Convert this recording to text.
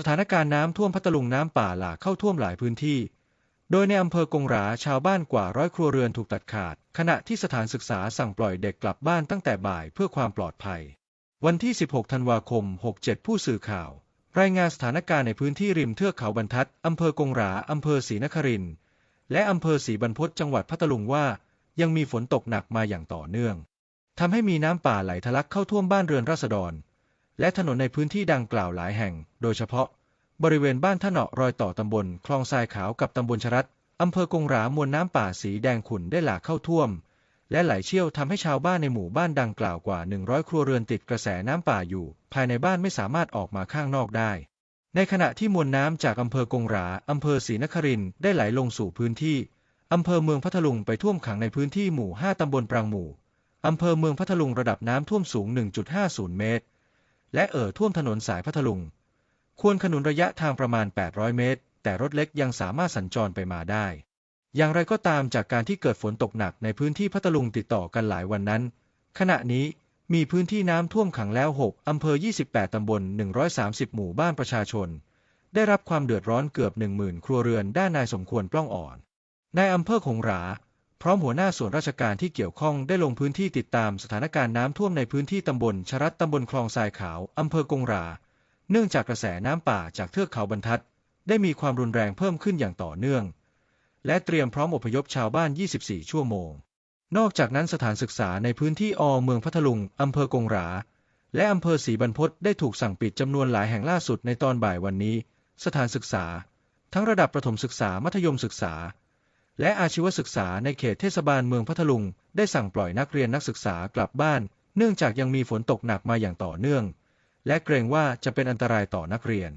สถานการณ์น้ำท่วมพัทลุงน้ำป่าหลากเข้าท่วมหลายพื้นที่ โดยในอำเภอกงหราชาวบ้านกว่าร้อยครัวเรือนถูกตัดขาด ขณะที่สถานศึกษาสั่งปล่อยเด็กกลับบ้านตั้งแต่บ่ายเพื่อความปลอดภัย วันที่ 16 ธันวาคม 67 ผู้สื่อข่าว รายงานสถานการณ์ในพื้นที่ริมเทือกเขาบรรทัดอำเภอกงหราอำเภอศรีนครินทร์และอำเภอศรีบรรพตจังหวัดพัทลุงว่า ยังมีฝนตกหนักมาอย่างต่อเนื่องทำให้มีน้ำป่าไหลทะลักเข้าท่วมบ้านเรือนราษฎร และถนนในพื้นที่ดังกล่าวหลายแห่ง โดยเฉพาะ บริเวณบ้านท่าเหนาะรอยต่อตำบลคลองทรายขาวกับตำบลชรัตอำเภอกงหรามวลน้ำป่าสีแดงขุ่นได้หลากเข้าท่วม และไหลเชี่ยวทำให้ชาวบ้านในหมู่บ้านดังกล่าวกว่า 100 ครัวเรือนติดกระแสน้ำป่าอยู่ ภายในบ้านไม่สามารถออกมาข้างนอกได้ ในขณะที่มวลน้ำจากอำเภอกงหราอำเภอศรีนครินได้ไหลลงสู่พื้นที่อำเภอเมืองพัทลุงไปท่วมขังในพื้นที่หมู่ 5 ตำบลปรางหมู่อำเภอเมืองพัทลุงระดับน้ำท่วมสูง 1.50 เมตร และเอ่อท่วมถนนสายพัทลุง ควรขนุนระยะทางประมาณ 800 เมตร แต่รถเล็กยังสามารถสัญจรไปมาได้ อย่างไรก็ตามจากการที่เกิดฝนตกหนักในพื้นที่พัทลุงติดต่อกันหลายวันนั้น ขณะนี้มีพื้นที่น้ำท่วมขังแล้ว 6 อำเภอ 28 ตำบล 130 หมู่บ้านประชาชน ได้รับความเดือดร้อนเกือบ 10,000 ครัวเรือนด้านนายสมควรปล้องอ่อน นายอำเภอคงหรา พร้อมหัวหน้าส่วนราชการที่เกี่ยวข้องได้ลงพื้นที่ติดตามสถานการณ์น้ำท่วมในพื้นที่ตำบลชรัตตำบลคลองทรายขาวอำเภอกงรา เนื่องจากกระแสน้ำป่าจากเทือกเขาบรรทัด ได้มีความรุนแรงเพิ่มขึ้นอย่างต่อเนื่อง และเตรียมพร้อมอพยพชาวบ้าน 24 ชั่วโมง นอกจากนั้นสถานศึกษาในพื้นที่อเมืองพัทลุงอำเภอกงรา และอำเภอศรีบรรพตได้ถูกสั่งปิดจำนวนหลายแห่งล่าสุดในตอนบ่ายวันนี้ สถานศึกษา ทั้งระดับประถมศึกษามัธยมศึกษา และอาชีวศึกษาในเขตเทศบาลเมืองพัทลุง ได้สั่งปล่อยนักเรียนนักศึกษากลับบ้าน เนื่องจากยังมีฝนตกหนักมาอย่างต่อเนื่อง และเกรงว่าจะเป็นอันตรายต่อนักเรียน